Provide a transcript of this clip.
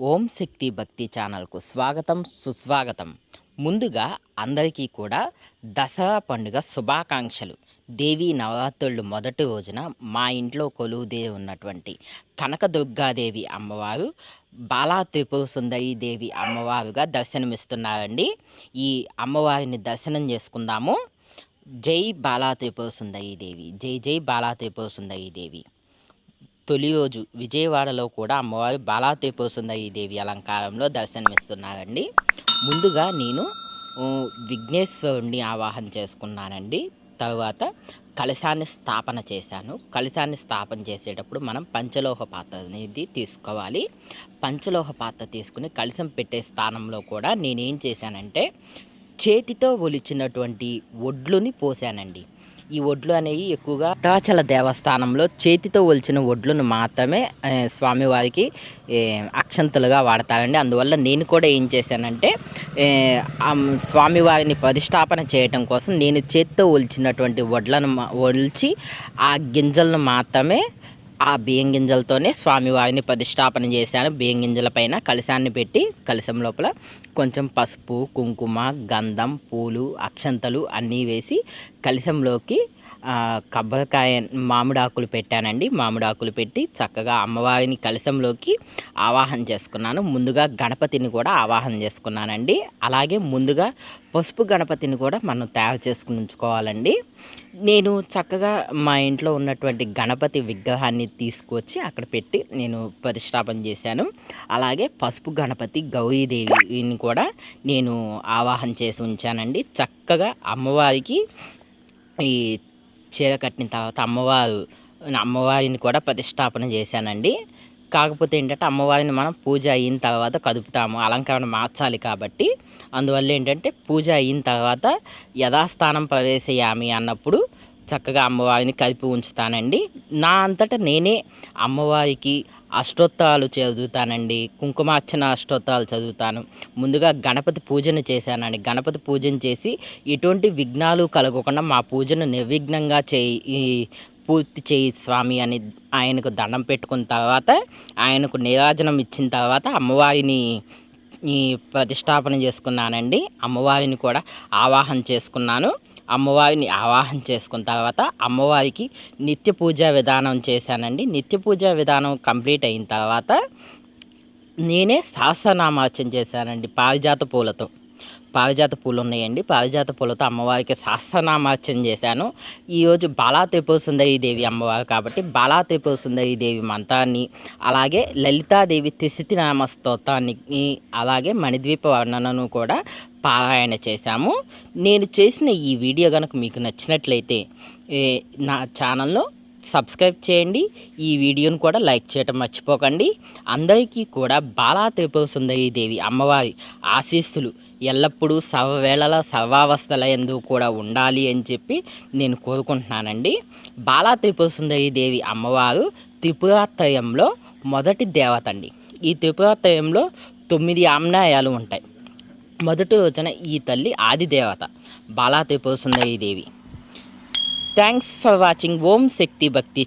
ఓం శక్తి భక్తి ఛానల్కు స్వాగతం సుస్వాగతం. ముందుగా అందరికీ కూడా దసరా పండుగ శుభాకాంక్షలు. దేవి నవరాత్రులు మొదటి రోజున మా ఇంట్లో కొలువుదే ఉన్నటువంటి కనకదుర్గాదేవి అమ్మవారు బాలా త్రిపుర సుందరి దేవి అమ్మవారుగా దర్శనమిస్తున్నారండి. ఈ అమ్మవారిని దర్శనం చేసుకుందాము. జై బాలా త్రిపుర సుందరి దేవి జై జై బాలా త్రిపుర సుందరి దేవి. తొలి రోజు విజయవాడలో కూడా అమ్మవారి బాలాతేపో సుందరి దేవి అలంకారంలో దర్శనమిస్తున్నారండి. ముందుగా నేను విఘ్నేశ్వరుణ్ణి ఆవాహన చేసుకున్నానండి. తర్వాత కలశాన్ని స్థాపన చేశాను. కలశాన్ని స్థాపన చేసేటప్పుడు మనం పంచలోహ పాత్ర అనేది తీసుకోవాలి. పంచలోహ పాత్ర తీసుకుని కలశం పెట్టే స్థానంలో కూడా నేనేం చేశానంటే చేతితో ఒలిచినటువంటి ఒడ్లుని పోసానండి ఈ ఒడ్లు అనేవి ఎక్కువగా భద్రాచల దేవస్థానంలో చేతితో ఒలిచిన ఒడ్లను మాత్రమే స్వామివారికి అక్షంతలుగా వాడతారండి. అందువల్ల నేను కూడా ఏం చేశానంటే స్వామివారిని ప్రతిష్టాపన చేయటం కోసం నేను చేతితో ఒలిచినటువంటి వడ్లను ఒలిచి ఆ గింజలను మాత్రమే ఆ బియ్యం గింజలతోనే స్వామివారిని ప్రతిష్టాపన చేశాను. బియ్యం గింజల పైన కలశాన్ని పెట్టి కలశం లోపల కొంచెం పసుపు కుంకుమ గంధం పూలు అక్షంతలు అన్నీ వేసి కలశంలోకి ఆ, కొబ్బరికాయ మామిడాకులు పెట్టానండి. మామిడాకులు పెట్టి చక్కగా అమ్మవారిని కలశంలోకి ఆవాహన చేసుకున్నాను. ముందుగా గణపతిని కూడా ఆవాహన చేసుకున్నానండి. అలాగే ముందుగా పసుపు గణపతిని కూడా మనం తయారు చేసుకుని ఉంచుకోవాలండి. నేను చక్కగా మా ఇంట్లో ఉన్నటువంటి గణపతి విగ్రహాన్ని తీసుకువచ్చి అక్కడ పెట్టి నేను ప్రతిష్టాపన చేశాను. అలాగే పసుపు గణపతి గౌరీదేవిని కూడా నేను ఆవాహన చేసి ఉంచానండి. చక్కగా అమ్మవారికి ఈ చీర కట్టిన తర్వాత అమ్మవారు అమ్మవారిని కూడా ప్రతిష్టాపన చేశానండి. కాకపోతే ఏంటంటే అమ్మవారిని మనం పూజ అయిన తర్వాత కదుపుతాము అలంకరణ మార్చాలి కాబట్టి. అందువల్ల ఏంటంటే పూజ అయిన తర్వాత యథాస్థానం ప్రవేశయామి అన్నప్పుడు చక్కగా అమ్మవారిని కలిపి ఉంచుతానండి. నా అంతటా నేనే అమ్మవారికి అష్టోత్తరాలు చదువుతానండి. కుంకుమార్చన అష్టోత్తరాలు చదువుతాను. ముందుగా గణపతి పూజను చేశానండి. గణపతి పూజను చేసి ఎటువంటి విఘ్నాలు కలగకుండా మా పూజను నిర్విఘ్నంగా చేయి పూర్తి చేయి స్వామి అని ఆయనకు దండం పెట్టుకున్న తర్వాత ఆయనకు నీరాజనం ఇచ్చిన తర్వాత అమ్మవారిని ఈ ప్రతిష్టాపన చేసుకున్నానండి. అమ్మవారిని కూడా ఆవాహన చేసుకున్నాను. అమ్మవారిని ఆవాహన చేసుకున్న తర్వాత అమ్మవారికి నిత్య పూజా విధానం చేశానండి. నిత్య పూజా విధానం కంప్లీట్ అయిన తర్వాత నేనే సహస్రనామార్చన చేశానండి పారిజాత పూలతో. పారిజాత పూలు ఉన్నాయండి. పారిజాత పూలతో అమ్మవారికి సహస్రనామార్చన చేశాను. ఈరోజు బాలా త్రిపుర దేవి అమ్మవారు కాబట్టి బాలా త్రిపుర దేవి మంత్రాన్ని అలాగే లలితాదేవి త్రిశతి నామ స్తోత్రాన్ని అలాగే మణిద్వీప వర్ణనను కూడా పారాయణ చేశాము. నేను చేసిన ఈ వీడియో కనుక మీకు నచ్చినట్లయితే నా ఛానల్లో సబ్స్క్రైబ్ చేయండి. ఈ వీడియోను కూడా లైక్ చేయటం మర్చిపోకండి. అందరికీ కూడా బాలా త్రిపుర సుందరి దేవి అమ్మవారి ఆశీస్సులు ఎల్లప్పుడూ సర్వవేళల సర్వావస్థల ఎందు కూడా ఉండాలి అని చెప్పి నేను కోరుకుంటున్నానండి. బాలా త్రిపుర సుందరి దేవి అమ్మవారు త్రిపురాత్రయంలో మొదటి దేవత అండి ఈ త్రిపురాత్రయంలో తొమ్మిది ఆమ్నాయాలు ఉంటాయి. మొదటి రోజున ఈ తల్లి ఆదిదేవత. Bala Tripura Sundari Devi thanks for watching ఓం శక్తి భక్తి.